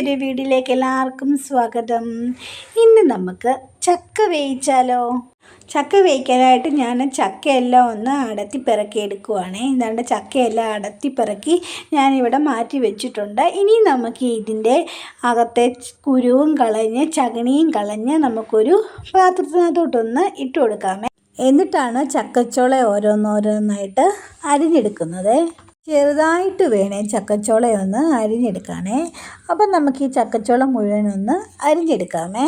പുതിയൊരു വീഡിയോയിലേക്ക് എല്ലാവർക്കും സ്വാഗതം. ഇന്ന് നമുക്ക് ചക്ക വേവിച്ചാലോ? ചക്ക വേവിക്കാനായിട്ട് ഞാൻ ചക്കയെല്ലാം ഒന്ന് അടത്തി പിറക്കി എടുക്കുവാണ്. ഇതാണ്ട് ചക്കയെല്ലാം അടത്തി പിറക്കി ഞാനിവിടെ മാറ്റി വെച്ചിട്ടുണ്ട്. ഇനി നമുക്ക് ഇതിന്റെ അകത്തെ കുരുവും കളഞ്ഞ് ചകണിയും കളഞ്ഞ് നമുക്കൊരു പാത്രത്തിനകത്തോട്ടൊന്ന് ഇട്ട് കൊടുക്കാമേ. എന്നിട്ടാണ് ചക്കച്ചോള ഓരോന്നോരോന്നായിട്ട് അരിഞ്ഞെടുക്കുന്നത്. ചെറുതായിട്ട് വേണേ ചക്കച്ചുളയൊന്ന് അരിഞ്ഞെടുക്കാനേ അപ്പം നമുക്ക് ഈ ചക്കച്ചോള മുഴുവനൊന്ന് അരിഞ്ഞെടുക്കാമേ.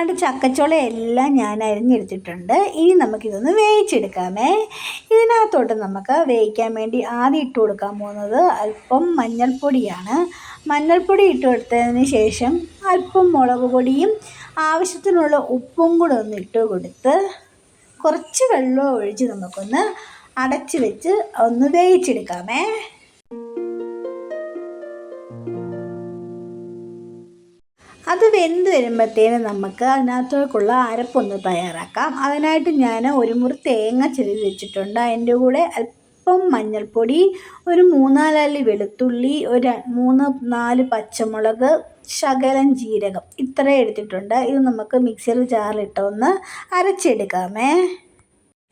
താണ്ട് ചക്കച്ചുള എല്ലാം ഞാൻ അരിഞ്ഞെടുത്തിട്ടുണ്ട്. ഇനി നമുക്കിതൊന്ന് വേവിച്ചെടുക്കാമേ. ഇതിനകത്തോട്ട് നമുക്ക് വേവിക്കാൻ വേണ്ടി ആദ്യം ഇട്ട് കൊടുക്കാൻ പോകുന്നത് അല്പം മഞ്ഞൾപ്പൊടിയാണ്. മഞ്ഞൾപ്പൊടി ഇട്ട് കൊടുത്തതിന് ശേഷം അല്പം മുളക് പൊടിയും ആവശ്യത്തിനുള്ള ഉപ്പും കൂടെ ഒന്ന് ഇട്ട് കൊടുത്ത് കുറച്ച് വെള്ളം ഒഴിച്ച് നമുക്കൊന്ന് അടച്ച് വെച്ച് ഒന്ന് വേവിച്ചെടുക്കാമേ. അത് വെന്ത് വരുമ്പോഴത്തേനും നമുക്ക് അതിനകത്തേക്കുള്ള അരപ്പൊന്ന് തയ്യാറാക്കാം. അതിനായിട്ട് ഞാൻ ഒരു മുറി തേങ്ങ ചിരവി വെച്ചിട്ടുണ്ട്. അതിന്റെ കൂടെ അല്പം മഞ്ഞൾപ്പൊടി ഒരു മൂന്നാലല്ലി വെളുത്തുള്ളി ഒരു മൂന്ന് നാല് പച്ചമുളക് ശകലം ജീരകം ഇത്രയും എടുത്തിട്ടുണ്ട്. ഇത് നമുക്ക് മിക്സിയിൽ ജാറിലിട്ടൊന്ന് അരച്ചെടുക്കാമേ.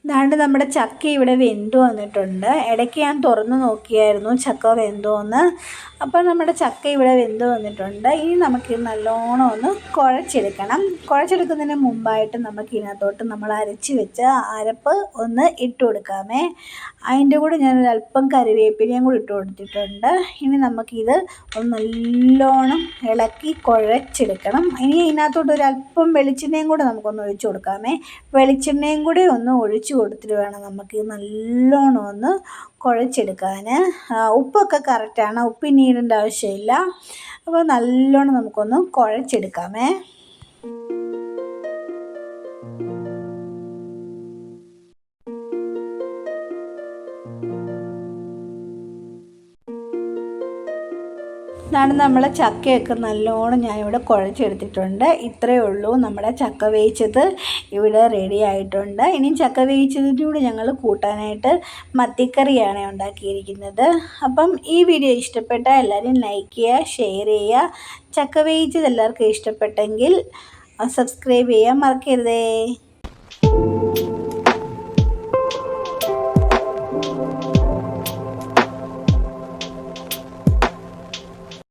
ദാണ്ട് നമ്മുടെ ചക്ക ഇവിടെ വെന്തു വന്നിട്ടുണ്ട്. ഇടയ്ക്ക് ഞാൻ തുറന്ന് നോക്കിയായിരുന്നു ചക്ക വെന്തു എന്ന് അപ്പോൾ നമ്മുടെ ചക്ക ഇവിടെ വെന്തു വന്നിട്ടുണ്ട്. ഇനി നമുക്ക് നല്ലോണം ഒന്ന് കുഴച്ചെടുക്കണം. കുഴച്ചെടുക്കുന്നതിന് മുമ്പായിട്ട് നമുക്ക് ഇതിനകത്തോട്ട് നമ്മൾ അരച്ച് വെച്ച അരപ്പ് ഒന്ന് ഇട്ട് കൊടുക്കാമേ. അതിന്റെ കൂടെ ഞാൻ അല്പം കറിവേപ്പിലയും കൂടി ഇട്ട് കൊടുത്തിട്ടുണ്ട്. ഇനി നമുക്കിത് ഒന്ന് നല്ലോണം ഇളക്കി കുഴച്ചെടുക്കണം. ഇനി ഇതിനകത്തോട്ട് ഒരു അല്പം വെളിച്ചെണ്ണയും കൂടെ നമുക്കൊന്ന് ഒഴിച്ചു കൊടുക്കാമേ. വെളിച്ചെണ്ണയും കൂടി ഒന്ന് ഒഴിച്ചു കൊടുത്തിട്ട് വേണം നമുക്ക് നല്ലോണം ഒന്ന് കുഴച്ചെടുക്കാൻ ഉപ്പൊക്കെ കറക്റ്റാണ് ഉപ്പ് ഇനി ഇടേണ്ട ആവശ്യമില്ല. അപ്പോൾ നല്ലോണം നമുക്കൊന്ന് കുഴച്ചെടുക്കാമേ. ഇതാണ് നമ്മൾ ചക്കയൊക്കെ നല്ലോണം ഞാനിവിടെ കുഴച്ചെടുത്തിട്ടുണ്ട്. ഇത്രയേ ഉള്ളൂ നമ്മുടെ ചക്ക വേവിച്ചത്. ഇവിടെ റെഡി ആയിട്ടുണ്ട്. ഇനി ചക്ക വേവിച്ചതിന്റെ കൂടെ ഞങ്ങൾ കൂട്ടാനായിട്ട് മത്തിക്കറിയാണ് ഉണ്ടാക്കിയിരിക്കുന്നത്. അപ്പം ഈ വീഡിയോ ഇഷ്ടപ്പെട്ട എല്ലാവരും ലൈക്ക് ചെയ്യുക ഷെയർ ചെയ്യുക. ചക്ക വേവിച്ചത് എല്ലാവർക്കും ഇഷ്ടപ്പെട്ടെങ്കിൽ സബ്സ്ക്രൈബ് ചെയ്യാൻ മറക്കരുതേ.